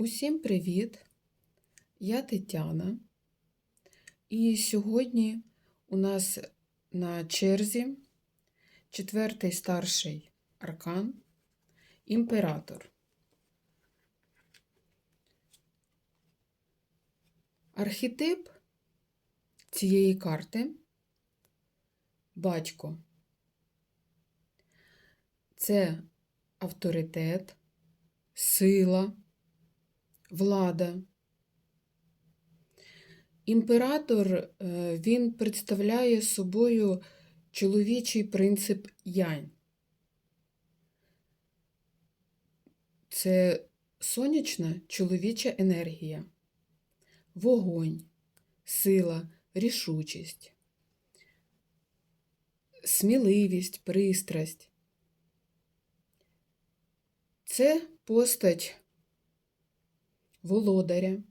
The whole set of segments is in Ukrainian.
Усім привіт! Я Тетяна, і сьогодні у нас на черзі четвертий старший аркан імператор. Архетип цієї карти батько. Це авторитет, сила, влада. Імператор е, він представляє собою чоловічий принцип янь. Це сонячна чоловіча енергія, вогонь, сила, рішучість, сміливість, пристрасть. Це постать володаря,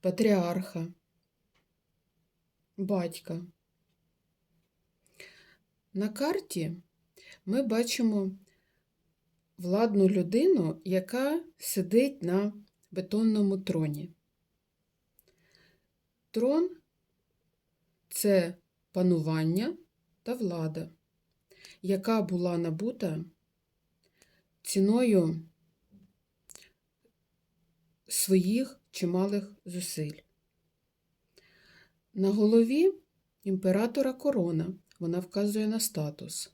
патріарха, батька. На карті ми бачимо владну людину, яка сидить на бетонному троні. Трон це панування та влада, яка була набута ціною своїх чималих зусиль. На голові імператора корона вона вказує на статус.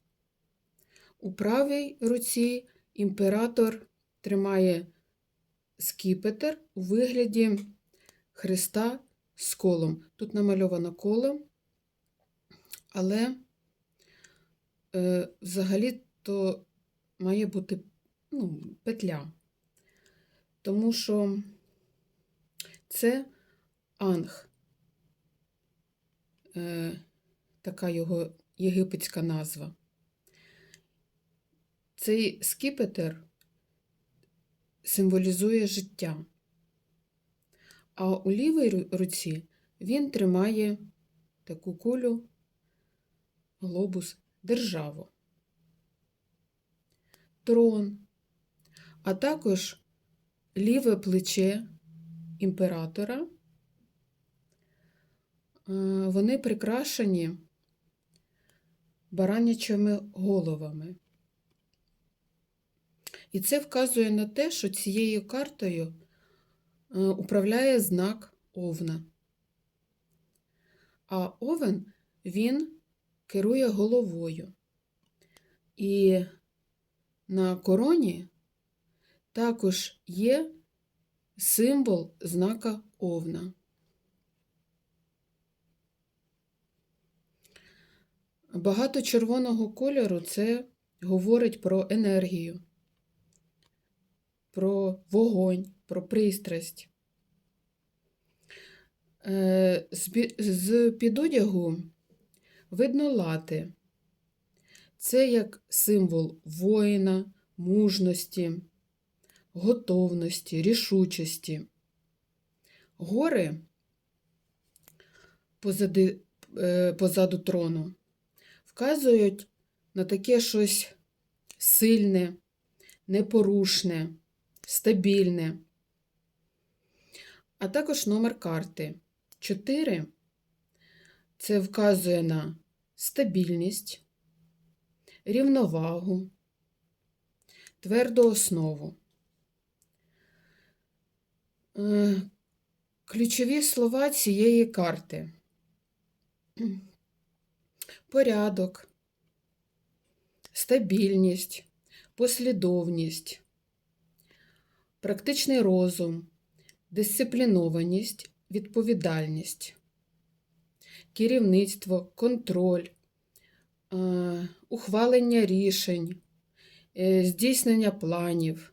У правій руці імператор тримає скіпетр у вигляді хреста з колом. Тут намальовано коло, але е, взагалі то має бути ну, петля. Тому що це анг, е, така його єгипетська назва. Цей скіпетр символізує життя, а у лівій руці він тримає таку кулю, глобус, державу, трон, а також ліве плече імператора. Е, Вони прикрашені баранячими головами. І це вказує на те, що цією картою е, управляє знак Овна. А Овен він керує головою. І на короні також є символ знака Овна. Багато червоного кольору це говорить про енергію, про вогонь, про пристрасть. Е, з підодягу видно лати. Це як символ воїна, мужності, готовності, рішучості. Гори позади, е, позаду трону вказують на таке щось сильне, непорушне, стабільне. А також номер карти. 4 це вказує на стабільність, рівновагу, тверду основу. Е, Ключові слова цієї карти. Порядок, стабільність, послідовність, практичний розум, дисциплінованість, відповідальність, керівництво, контроль, е, ухвалення рішень, е, здійснення планів,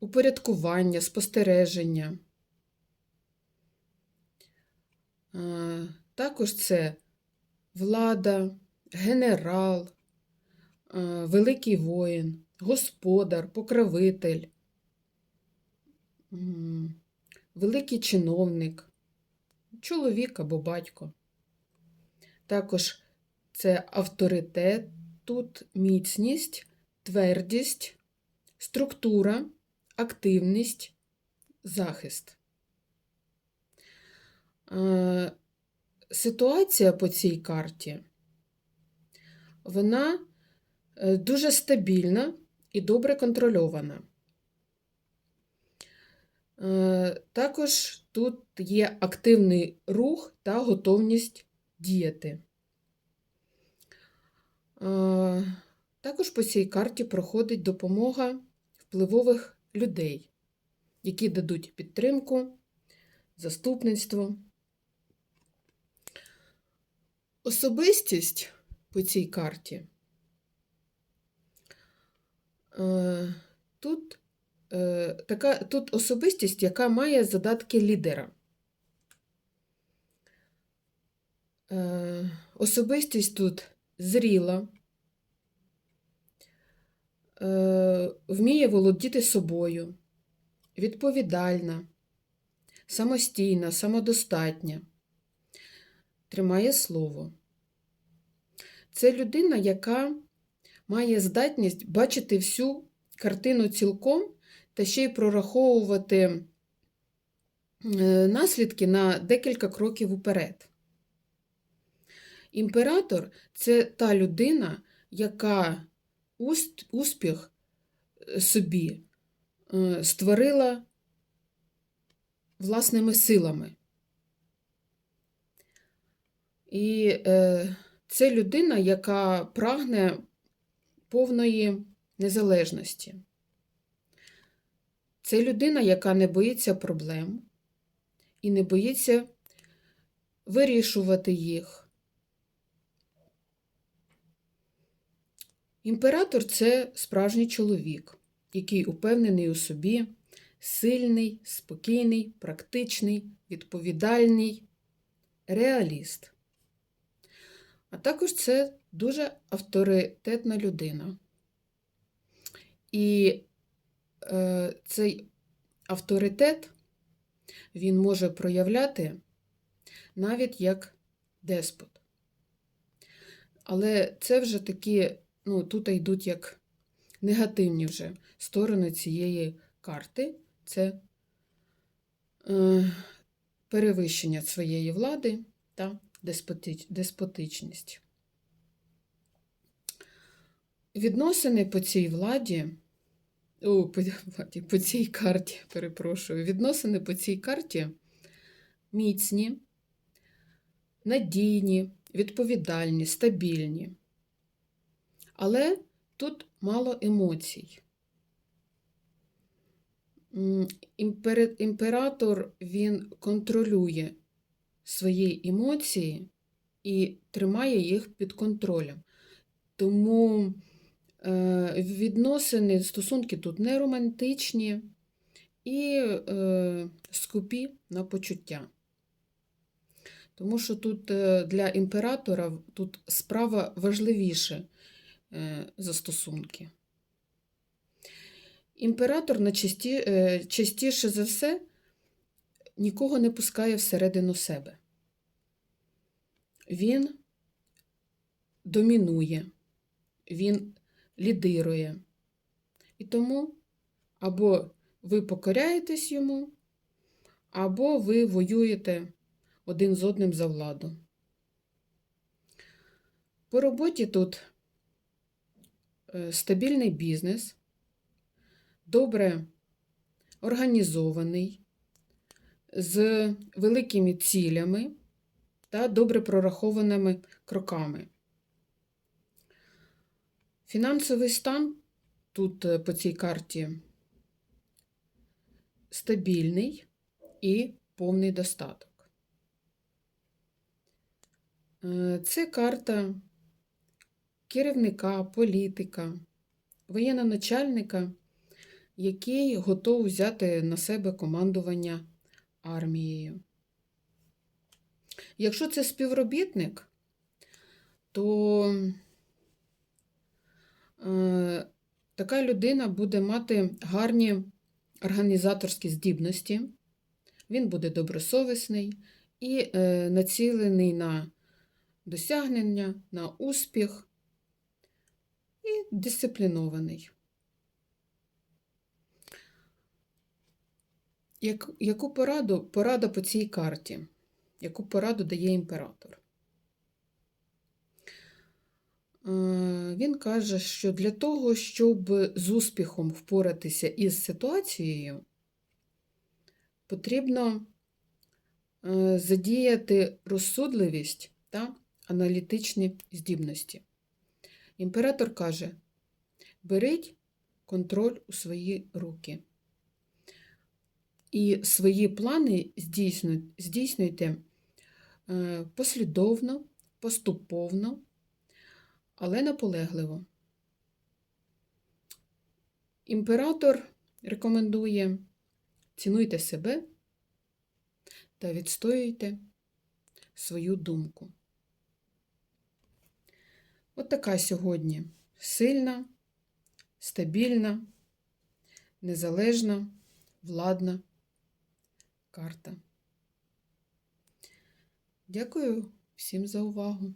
упорядкування, спостереження. Також це влада, генерал, великий воїн, господар, покровитель, великий чиновник, чоловік або батько. Також це авторитет, тут міцність, твердість, структура, активність, захист. Е, Ситуація по цій карті, вона е, дуже стабільна і добре контрольована. Е, Також тут є активний рух та готовність діяти. Також по цій карті проходить допомога впливових людей, які дадуть підтримку, заступництво. Особистість по цій карті. Е, Тут, е, така, тут особистість, яка має задатки лідера. Е, Особистість тут зріла, е, вміє володіти собою, відповідальна, самостійна, самодостатня, тримає слово. Це людина, яка має здатність бачити всю картину цілком та ще й прораховувати е, наслідки на декілька кроків уперед. Імператор це та людина, яка успіх собі е, створила власними силами. І е, це людина, яка прагне повної незалежності. Це людина, яка не боїться проблем і не боїться вирішувати їх. Імператор це справжній чоловік, який упевнений у собі, сильний, спокійний, практичний, відповідальний, реаліст. А також це дуже авторитетна людина. І е, цей авторитет він може проявляти навіть як деспот. Але це вже такі, ну, тут йдуть як негативні вже сторони цієї карти. Це е, перевищення своєї влади та деспотич, деспотичність. Відносини по цій владі, о, по, по цій карті, перепрошую, відносини по цій карті міцні, надійні, відповідальні, стабільні. Але тут мало емоцій. Імператор він контролює свої емоції і тримає їх під контролем. Тому е, відносини, стосунки тут не романтичні і е, скупі на почуття. Тому що тут е, для імператора тут справа важливіше е, за стосунки. Імператор е, частіше за все нікого не пускає всередину себе. Він домінує, він лідирує. І тому або ви покоряєтесь йому, або ви воюєте один з одним за владу. По роботі тут стабільний бізнес, добре організований, з великими цілями та добре прорахованими кроками. Фінансовий стан тут е, по цій карті стабільний і повний достаток. Е, Це карта керівника, політика, воєнноначальника, який готов взяти на себе командування армією. Якщо це співробітник, то е, така людина буде мати гарні організаторські здібності, він буде добросовісний і е, націлений на досягнення, на успіх і дисциплінований. як, яку пораду, порада по цій карті? Яку пораду дає імператор? Е, Він каже, що для того, щоб з успіхом впоратися із ситуацією, потрібно е, задіяти розсудливість та аналітичні здібності. Імператор каже: беріть контроль у свої руки. І свої плани здійснюйте е, послідовно, поступовно, але наполегливо. Імператор рекомендує цінуйте себе та відстоюйте свою думку. От така сьогодні сильна, стабільна, незалежна, владна карта. Дякую всім за увагу.